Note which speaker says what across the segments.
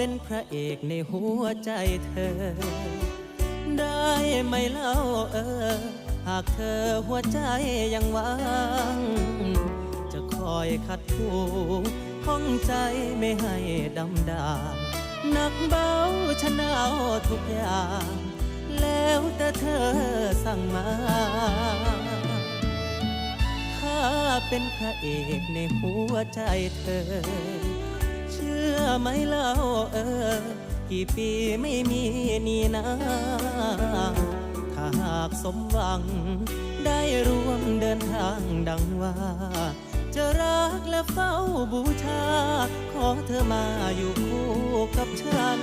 Speaker 1: เป็นพระเอกในหัวใจเธอ ได้ไหมเล่าเออ หากเธอหัวใจยังว่าง จะคอยขัดถูข้องใจไม่ให้ดำดาหนักเบาฉันเอาทุกอย่าง แล้วแต่เธอสั่งมาถ้าเป็นพระเอกในหัวใจเธอ ชื่อไหมเล่าเออ กี่ปีไม่มีนี่นาถ้าหากสมหวัง ได้ร่วมเดินทางดังว่า จะรักและเฝ้าบูชา ขอเธอมาอยู่คู่กับฉัน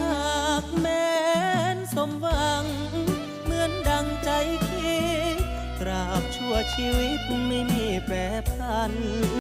Speaker 1: หากแม้นสมหวัง เหมือนดังใจคิดตราบชั่วชีวิตไม่มีแปรพัน